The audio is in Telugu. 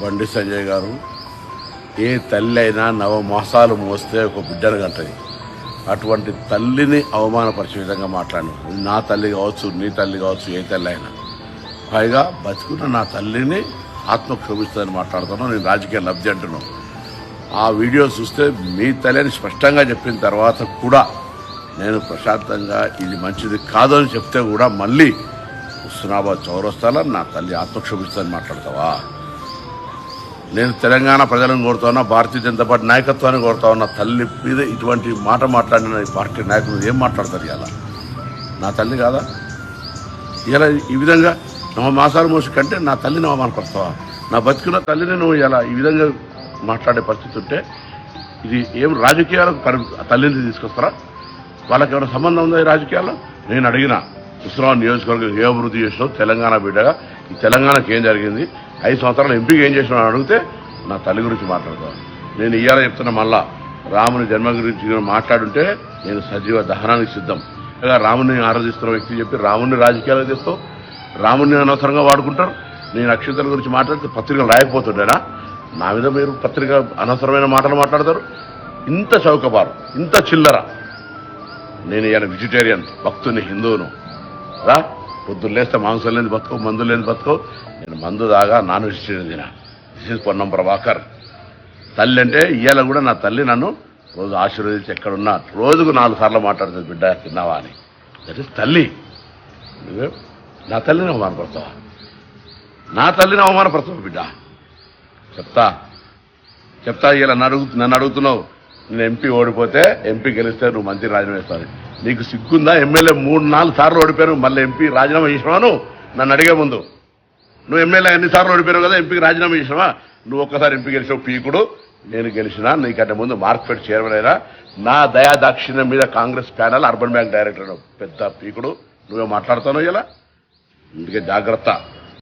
బండి సంజయ్ గారు ఏ తల్లి అయినా నవమాసాలు మోస్తే ఒక బిడ్డను కంటది అటువంటి తల్లిని అవమానపరిచే విధంగా మాట్లాడిన నా తల్లి కావచ్చు నీ తల్లి కావచ్చు ఏ తల్లి అయినా. పైగా బతుకున్న నా తల్లిని ఆత్మ క్షోభిస్తుందని మాట్లాడుతున్నాను నేను రాజకీయ లబ్ధి అంటున్నాను ఆ వీడియో చూస్తే మీ తల్లి అని స్పష్టంగా చెప్పిన తర్వాత కూడా నేను ప్రశాంతంగా ఇది మంచిది కాదు అని చెప్తే కూడా మళ్ళీ హుస్నాబాద్ చౌరస్తాలో నా తల్లి ఆత్మక్షోభిస్తుందని మాట్లాడతావా? నేను తెలంగాణ ప్రజలను కోరుతా ఉన్నా భారతీయ జనతా పార్టీ నాయకత్వాన్ని కోరుతా ఉన్న తల్లి మీద ఇటువంటి మాట మాట్లాడిన ఈ పార్టీ నాయకులు ఏం మాట్లాడతారు ఇలా నా తల్లి కాదా? ఇలా ఈ విధంగా నవ మాసాలు మోసి కంటే నా తల్లిని అవమానపరుస్తావా నా బతికున్న తల్లిని నువ్వు ఇలా ఈ విధంగా మాట్లాడే పరిస్థితి ఉంటే ఇది ఏం రాజకీయాలకు పరి తల్లిని తీసుకొస్తారా? వాళ్ళకి ఏమైనా సంబంధం ఉందా ఈ రాజకీయాల్లో? నేను అడిగిన ఉస్మాన్ నియోజకవర్గం ఏ అభివృద్ధి చేసినావు తెలంగాణ బిడ్డగా ఈ తెలంగాణకి ఏం జరిగింది? ఐదు సంవత్సరాలు ఎంపీకి ఏం చేసినా అడిగితే నా తల్లి గురించి మాట్లాడతాను నేను ఇయ్యాల చెప్తున్నా మళ్ళా. రాముని జన్మ గురించి మాట్లాడుంటే నేను సజీవ దహనానికి సిద్ధం. ఇలా రాముని ఆరాధిస్తున్న వ్యక్తి చెప్పి రాముని రాజకీయాలు తెస్తావు. రాముని అనవసరంగా వాడుకుంటారు. నేను అక్షతల గురించి మాట్లాడితే పత్రికలు రాయకపోతుండేనా? నా మీద మీరు పత్రిక అనవసరమైన మాటలు మాట్లాడతారు. ఇంత చౌకబారు ఇంత చిల్లర. నేను ఇవాళ వెజిటేరియన్ భక్తుని హిందువును. రా. పొద్దున్న లేస్తే మాంసం లేని బతుకో మందు లేని బతుకో. నేను మందు దాగా నాన్ వెజిటేరియన్ తిన దిస్ ఇస్ పొన్నం ప్రభాకర్. తల్లి అంటే ఇవాళ కూడా నా తల్లి నన్ను రోజు ఆశీర్వదించి ఎక్కడున్నా రోజుకు నాలుగు సార్లు మాట్లాడుతుంది బిడ్డ తిన్నావా అని. దట్ ఇస్ తల్లి. నువ్వే నా తల్లిని అవమానపడతావా నా తల్లిని అవమానపడతావు బిడ్డ? చెప్తా. చెప్తా ఇలా నన్ను అడుగుతున్నావు. నేను ఎంపీ ఓడిపోతే ఎంపీ గెలిస్తే నువ్వు మంత్రి రాజీనామా ఇస్తాను నీకు సిగ్గుందా? ఎమ్మెల్యే మూడు నాలుగు సార్లు ఓడిపోయాను మళ్ళీ ఎంపీ రాజీనామా చేసినావాను? నన్ను అడిగే ముందు. నువ్వు ఎమ్మెల్యే ఎన్నిసార్లు ఓడిపోయావు కదా ఎంపీకి రాజీనామా చేసినావా? నువ్వు ఒక్కసారి ఎంపీ గెలిచావు పీకుడు. నేను గెలిచినా నీకంటే ముందు మార్కెట్ చైర్మన్ అయినా నా దయా దాక్షిణ్యం మీద Congress panel urban bank director పెద్ద పీకుడు. నువ్వే మాట్లాడుతావు ఇలా? అందుకే జాగ్రత్త.